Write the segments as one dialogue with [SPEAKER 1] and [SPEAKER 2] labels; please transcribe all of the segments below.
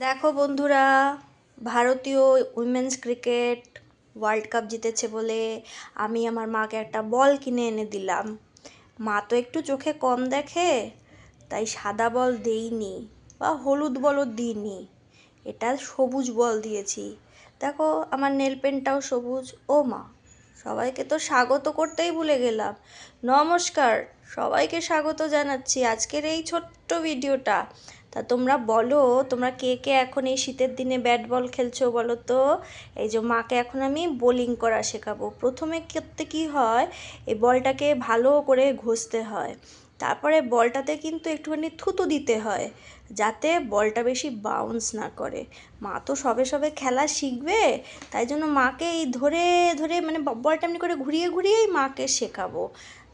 [SPEAKER 1] দেখো বন্ধুরা, ভারতীয় উইমেন্স ক্রিকেট ওয়ার্ল্ড কাপ জিতেছে বলে আমি আমার মাকে একটা বল কিনে এনে দিলাম। মা তো একটু চোখে কম দেখে, তাই সাদা বল দেইনি বা হলুদ বলও দিইনি। এটা সবুজ বল দিয়েছি। দেখো, আমার নেল পেনটাও সবুজ। ও মা, সবাইকে তো স্বাগত করতেই ভুলে গেলাম। নমস্কার, সবাইকে স্বাগত জানাচ্ছি আজকের এই ছোট্ট ভিডিওটা তোমরা বলো, তোমরা কে কে এখন এই শীতের দিনে ব্যাট বল খেলছো বলো তো? এই যে মাকে এখন আমি বোলিং করা শেখাবো। প্রথমে করতে কি হয়, এই বলটাকে ভালো করে ঘষতে হয়। তারপরে বলটাতে কিন্তু একটুখানি থুতু দিতে হয়, যাতে বলটা বেশি বাউন্স না করে। মা তো সবে সবে খেলা শিখবে, তাই জন্য মাকে এই ধরে ধরে মানে বলটা এমনি করে ঘুরিয়ে, ঘুরিয়েই মাকে শেখাবো।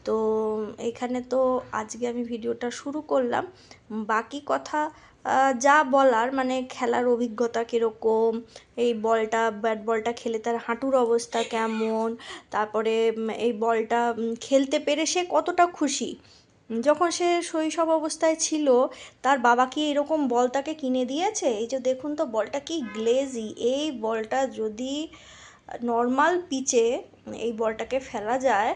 [SPEAKER 1] তো এখানে তো আজকে আমি ভিডিওটা শুরু করলাম। বাকি কথা যা বলার মানে খেলার অভিজ্ঞতা কীরকম, এই বলটা, ব্যাট বলটা খেলে তার হাঁটুর অবস্থা কেমন, তারপরে এই বলটা খেলতে পেরে সে কতটা খুশি? যখন সে শৈশব অবস্থায় ছিল, তার বাবা কি এরকম বল তাকে কিনে দিয়েছে? এই যে দেখুন তো, বলটা কি গ্লেজি। এই বলটা যদি নর্মাল পিচে এই বলটাকে ফেলা যায়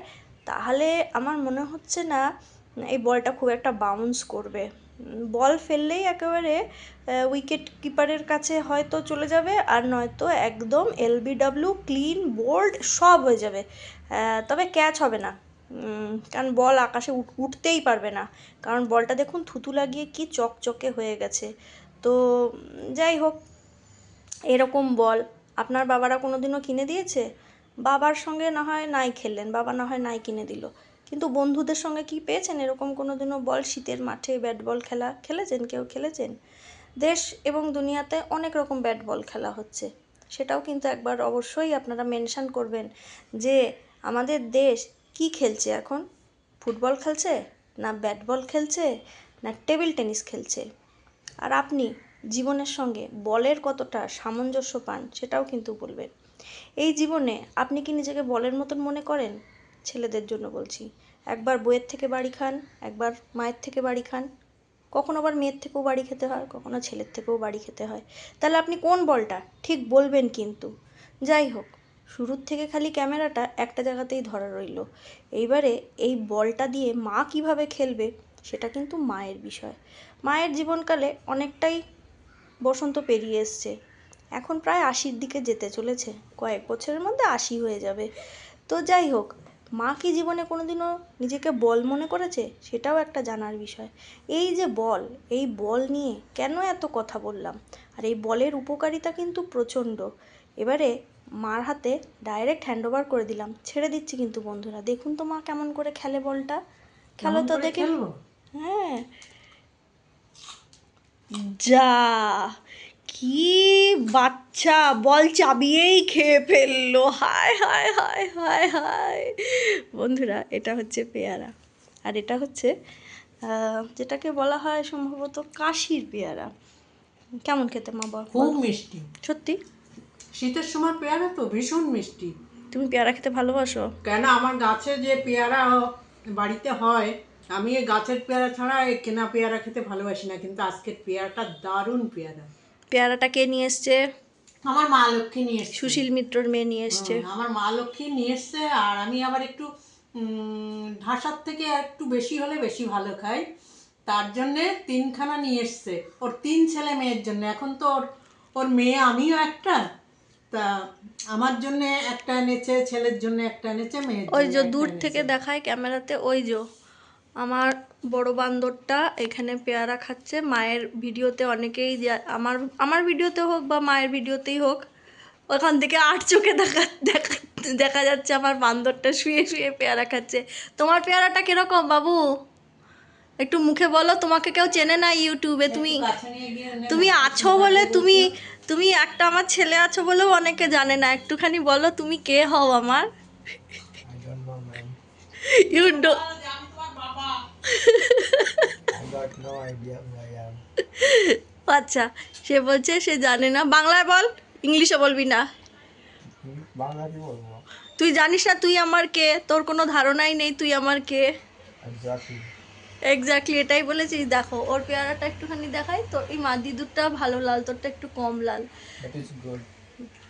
[SPEAKER 1] তাহলে আমার মনে হচ্ছে না, এই বলটা খুব একটা বাউন্স করবে। বল ফেললেই একেবারে উইকেট কিপারের কাছে হয়তো চলে যাবে আর নয়তো একদম এলবিডব্লিউ ক্লিন বোল্ড সব হয়ে যাবে। তবে ক্যাচ হবে না। কারণ বল আকাশে উঠ- উঠতেই পারবে না। কারণ বলটা দেখুন থুতু লাগিয়ে কি চকচকে হয়ে গেছে। তো যাই হোক, এরকম বল। আপনার বাবারা কোনোদিনও কিনে দিয়েছে? বাবার সঙ্গে না হয় নাই খেললেন, বাবা না হয় নাই কিনে দিল। কিন্তু বন্ধুদের সঙ্গে কি পেয়েছেন? এরকম কোনোদিনও বল শীতের মাঠে ব্যাট বল খেলা খেলেছেন? কেউ খেলেছেন? দেশ এবং দুনিয়াতে অনেক রকম ব্যাট বল খেলা হচ্ছে। সেটাও কিন্তু একবার অবশ্যই আপনারা মেনশান করবেন যে আমাদের দেশ কি খেলছে এখন? ফুটবল খেলছে না ব্যাট বল খেলছে না টেবিল টেনিস খেলছে? আর আপনি জীবনের সঙ্গে বলের কতটা সামঞ্জস্য পান সেটাও কিন্তু বলবেন এই জীবনে আপনি কি নিজেকে বলের মতন মনে করেন? ছেলেদের জন্য বলছি। একবার বইয়ের থেকে বাড়ি খান, একবার মায়ের থেকে বাড়ি খান। কখনো আবার মেয়ের থেকেও বাড়ি খেতে হয়, কখনো ছেলের থেকেও বাড়ি খেতে হয়। তাহলে আপনি কোন বলটা? ঠিক বলবেন কিন্তু। যাই হোক, শুরুর থেকে খালি ক্যামেরাটা একটা জায়গাতেই ধরা রইল। এইবারে এই বলটা দিয়ে মা কীভাবে খেলবে, সেটা কিন্তু মায়ের বিষয়। মায়ের জীবনকালে অনেকটাই বসন্ত পেরিয়ে এসছে। এখন প্রায় আশির দিকে যেতে চলেছে। কয়েক বছরের মধ্যে আশি হয়ে যাবে। তো যাই হোক মা কি জীবনে কোনোদিনও নিজেকে বল মনে করেছে? সেটাও একটা জানার বিষয়। এই যে বল এই বল নিয়ে কেন এত কথা বললাম? আর এই বলের উপকারিতা কিন্তু প্রচণ্ড। এবারে মার হাতে ডাইরেক্ট হ্যান্ড ওভার করে দিলাম। ছেড়ে দিচ্ছি কিন্তু বন্ধুরা। দেখুন তো মা কেমন করে খেলে বলটা। খেলো তো দেখে হ্যাঁ। যা কি বাচ্চা বল চাবিয়েই খেয়ে ফেলল। হায় হায় হায় হায় হায়। বন্ধুরা এটা হচ্ছে পেয়ারা। আর এটা হচ্ছে যেটাকে বলা হয় সম্ভবত কাশির পেয়ারা। কেমন খেতে মা বল?
[SPEAKER 2] খুব মিষ্টি।
[SPEAKER 1] সত্যি?
[SPEAKER 2] শীতের সময় পেয়ারা তো ভীষণ মিষ্টি।
[SPEAKER 1] তুমি পেয়ারা খেতে ভালোবাসো?
[SPEAKER 2] কেন? আমার গাছে যে পেয়ারা বাড়িতে হয় আমি এই গাছের পেয়ারা ছাড়া এই কেনা পেয়ারা খেতে ভালোবাসি না কিন্তু আজকের পেয়ারাটা দারুণ পেয়ারা।
[SPEAKER 1] পেয়ারাটা কে নিয়ে এসছে?
[SPEAKER 2] আমার মা লক্ষ্মী নিয়ে এসছে।
[SPEAKER 1] সুশীল মিত্রর মেয়ে নিয়ে এসছে।
[SPEAKER 2] আমার মা লক্ষ্মী নিয়ে এসছে আর আমি আবার একটু ঢাসার থেকে একটু বেশি হলে বেশি ভালো খাই। তার জন্যে তিনখানা নিয়ে এসছে। ওর তিন ছেলে মেয়ের জন্য। এখন তো ওর ওর মেয়ে আমিও একটা। তা আমার জন্য একটা এনেছে ছেলের জন্য একটা এনেছে মেয়ের
[SPEAKER 1] ওই যে দূর থেকে দেখায় ক্যামেরাতে ওই যে আমার বড় বান্দরটা এখানে পেয়ারা খাচ্ছে। মায়ের ভিডিওতে অনেকেই আমার আমার ভিডিওতে হোক বা মায়ের ভিডিওতেই হোক ওখান থেকে আট চোখে দেখা দেখা দেখা যাচ্ছে আমার বান্দরটা শুয়ে শুয়ে পেয়ারা খাচ্ছে। তোমার পেয়ারাটা কীরকম বাবু? একটু মুখে বলো তোমাকে কেউ চেনে না ইউটিউবে? তুমি। তুমি আছো বলে তুমি তুমি একটা আমার ছেলে আছো বলেও অনেকে জানে না। একটুখানি বলো তুমি কে হও আমার? ইউ ডো আচ্ছা সে বলছে সে জানে না। বাংলায় বল ইংলিশে বলবি না। তুই জানিস না তুই আমার কে? তোর কোনো ধারণাই নেই তুই আমার কে?
[SPEAKER 3] এক্স্যাক্টলি
[SPEAKER 1] এটাই বলেছিস। দেখো ওর পেয়ারাটা একটুখানি দেখাই। তো এই মাদি দুধটা ভালো লাল তোরটা একটু কম লাল.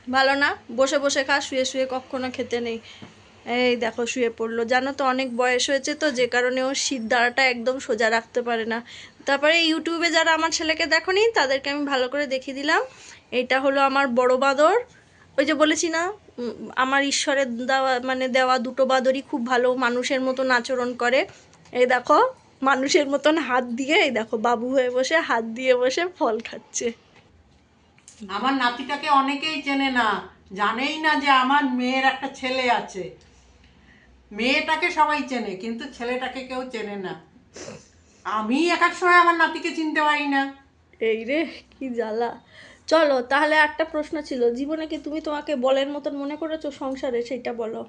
[SPEAKER 1] ভালো না? বসে বসে খা শুয়ে শুয়ে কখনো খেতে নেই। এই দেখো, শুয়ে পড়ল। জানো তো, অনেক বয়স হয়েছে তো, যে কারণে ও শীত দ্বারাটা একদম সোজা রাখতে পারে না। তারপরে ইউটিউবে যারা আমার ছেলেকে দেখোনি, তাদেরকে আমি ভালো করে দেখিয়ে দিলাম। এটা হলো আমার বড় বাদর। ওই যে বলেছি না আমার ঈশ্বরের দেওয়া মানে দেওয়া দুটো বাদরই খুব ভালো, মানুষের মতন আচরণ করে। এই দেখো, মানুষের মতন হাত দিয়ে, এই দেখো, বাবু হয়ে বসে হাত দিয়ে বসে ফল খাচ্ছে।
[SPEAKER 2] আমার নাতিটাকে অনেকেই চেনে না, জানেই না যে আমার মেয়ের একটা ছেলে আছে। মেয়েটাকে সবাই চেনে কিন্তু ছেলেটাকে কেউ চেনে না। আমি এক এক সময় আমার নাতিকে চিনতে পারি না।
[SPEAKER 1] এই রে কি জ্বালা। চলো তাহলে একটা প্রশ্ন ছিল। জীবনে কি তুমি তোমাকে বলের মতন মনে করেছ সংসারে? সেটা বলো।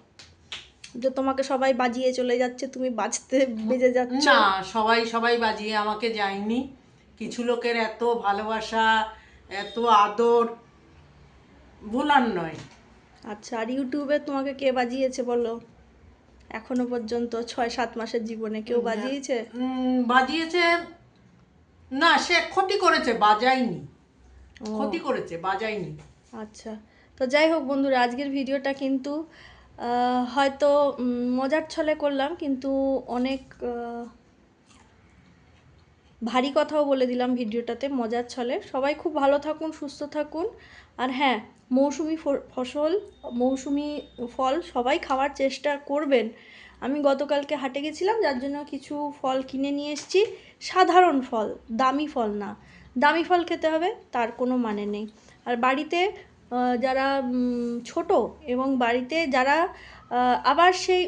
[SPEAKER 1] যে তোমাকে সবাই বাজিয়ে চলে যাচ্ছে তুমি বাজতে বেজে যাচ্ছ।
[SPEAKER 2] না সবাই সবাই বাজিয়ে আমাকে যায়নি। কিছু লোকের এত ভালোবাসা এত আদর ভুলার নয়।
[SPEAKER 1] আচ্ছা আর ইউটিউবে তোমাকে কে বাজিয়েছে বলো? এখনও পর্যন্ত ছয় সাত মাসের জীবনে কেউ বাজিয়েছে?
[SPEAKER 2] বাজিয়েছে না সে ক্ষতি করেছে বাজায়নি। ক্ষতি করেছে বাজায়নি।
[SPEAKER 1] আচ্ছা তো যাই হোক বন্ধুরা আজকের ভিডিওটা কিন্তু হয়তো মজার ছলে করলাম কিন্তু অনেক ভারী কথাও বলে দিলাম ভিডিওটাতে, মজার ছলে। সবাই খুব ভালো থাকুন, সুস্থ থাকুন। আর হ্যাঁ মৌসুমি ফসল, মৌসুমি ফল সবাই খাওয়ার চেষ্টা করবেন। আমি গতকালকে হাটে গেছিলাম, যার জন্য কিছু ফল কিনে নিয়ে এসেছি। সাধারণ ফল, দামি ফল না। দামি ফল খেতে হবে, তার কোনো মানে নেই। আর বাড়িতে যারা ছোট এবং বাড়িতে যারা আবার সেই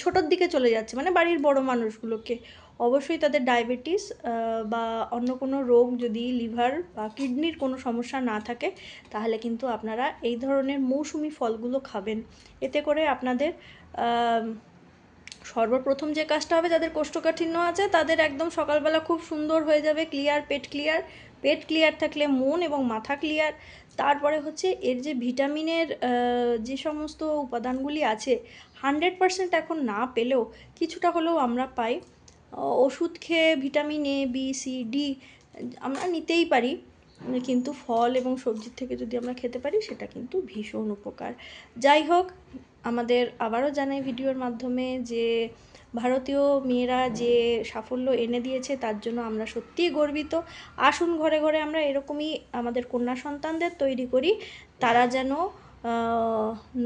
[SPEAKER 1] ছোটোর দিকে চলে যাচ্ছে মানে বাড়ির বড় মানুষগুলোকে। অবশ্যই তাদের ডায়াবেটিস বা অন্য কোনো রোগ যদি লিভার বা কিডনির কোনো সমস্যা না থাকে, তাহলে কিন্তু আপনারা এই ধরনের মৌসুমি ফলগুলো খাবেন। এতে করে আপনাদের সর্বপ্রথম যে কাজটা হবে যাদের কোষ্ঠকাঠিন্য আছে, তাদের একদম সকালবেলা খুব সুন্দর হয়ে যাবে ক্লিয়ার পেট ক্লিয়ার পেট ক্লিয়ার থাকলে মন এবং মাথা ক্লিয়ার তারপরে হচ্ছে এর যে ভিটামিনের যে সমস্ত উপাদানগুলি আছে হান্ড্রেড পারসেন্ট এখন না পেলেও কিছুটা হলেও আমরা পাই। ওষুধ খেয়ে vitamin A B C D আমরা নিতেই পারি, কিন্তু ফল এবং সবজির থেকে যদি আমরা খেতে পারি, সেটা কিন্তু ভীষণ উপকার। যাই হোক, আমাদের আবারও জানাই ভিডিওর মাধ্যমে যে ভারতীয় মেয়েরা যে সাফল্য এনে দিয়েছে, তার জন্য আমরা সত্যিই গর্বিত। আসুন ঘরে ঘরে আমরা এরকমই আমাদের কন্যা সন্তানদের তৈরি করি, তারা যেন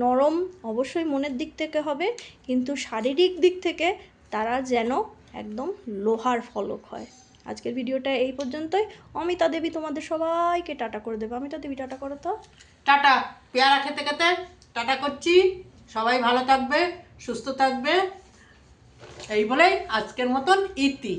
[SPEAKER 1] নরম অবশ্যই মনের দিক থেকে হবে, কিন্তু শারীরিক দিক থেকে তারা যেন একদম লোহার ফলক হয়। আজকের ভিডিওটা এই পর্যন্তই। অমিতা দেবী তোমাদের সবাইকে টাটা করে দেবে। অমিতা দেবী, টাটা করো তো।
[SPEAKER 2] টাটা। পেয়ারা খেতে খেতে টাটা করছি। সবাই ভালো থাকবে, সুস্থ থাকবে। এই বলেই আজকের মতন ইতি।